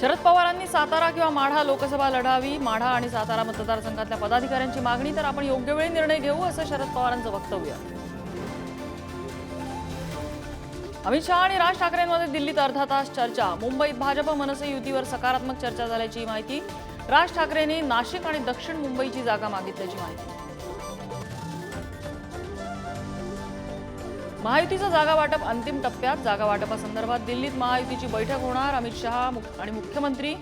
शरद पवारांनी सातारा किंवा माढा लोकसभा लढावी माढा आणि सातारा मतदारसंघातल्या पदाधिकाऱ्यांची मागणी तर आपण योग्य वेळी निर्णय घेऊ असं शरद पवारांचं वक्तव्य. अमित शहा आणि राज ठाकरेंमध्ये दिल्लीत अर्धा तास चर्चा. मुंबईत भाजप मनसे युतीवर सकारात्मक चर्चा झाल्याची माहिती. राज ठाकरेंनी नाशिक आणि दक्षिण मुंबईची जागा मागितल्याची माहिती. महायुतीचं जागा वाटप अंतिम टप्प्यात जागा वाटपासंदर्भात दिल्लीत महायुतीची बैठक होणार अमित शहा आणि मुख्यमंत्री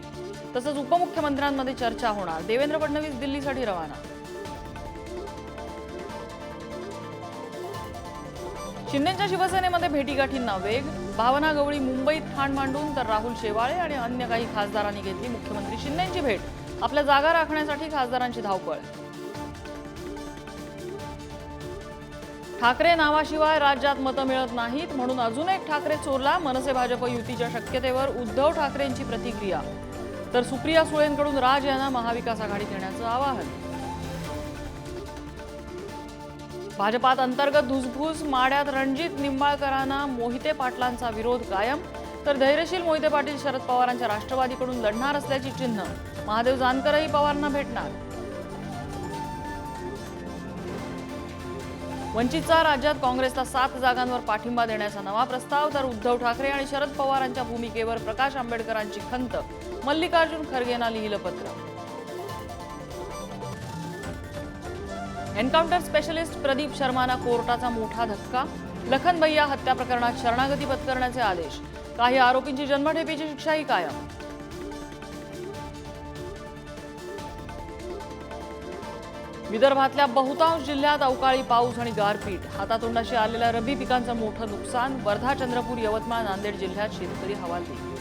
तसंच उपमुख्यमंत्र्यांमध्ये चर्चा होणार. देवेंद्र फडणवीस दिल्लीसाठी रवाना. शिंदेच्या शिवसेनेमध्ये भेटीगाठींना वेग. भावना गवळी मुंबईत ठाण मांडून तर राहुल शेवाळे आणि अन्य काही खासदारांनी घेतली मुख्यमंत्री शिंदेची भेट. आपल्या जागा राखण्यासाठी खासदारांची धावपळ. ठाकरे नावाशिवाय राज्यात मतं मिळत नाहीत म्हणून अजून एक ठाकरे चोरला मनसे भाजप युतीच्या शक्यतेवर उद्धव ठाकरेंची प्रतिक्रिया. तर सुप्रिया सुळेंकडून राज यांना महाविकास आघाडीत येण्याचं आवाहन. भाजपात अंतर्गत धुसफूस माड्यात रणजित निंबाळकरांना मोहिते पाटलांचा विरोध कायम. तर धैर्यशील मोहिते पाटील शरद पवारांच्या राष्ट्रवादीकडून लढणार असल्याची चिन्ह. महादेव जानकरही पवारांना भेटणार. वंचितचा राज्यात काँग्रेसला सात जागांवर पाठिंबा देण्याचा नवा प्रस्ताव तर उद्धव ठाकरे आणि शरद पवारांच्या भूमिकेवर प्रकाश आंबेडकरांची खंत. मल्लिकार्जुन खरगेंना लिहिलं पत्र. एन्काउंटर स्पेशलिस्ट प्रदीप शर्मांना कोर्टाचा मोठा धक्का. लखन भैया हत्या प्रकरणात शरणागती पत्करण्याचे आदेश. काही आरोपींची जन्मठेपीची शिक्षाही कायम. विदर्भातल्या बहुतांश जिल्ह्यात अवकाळी पाऊस आणि गारपीट. हातातोंडाशी आलेल्या रब्बी पिकांचं मोठं नुकसान. वर्धा चंद्रपूर यवतमाळ नांदेड जिल्ह्यात शेतकरी हवालदिल.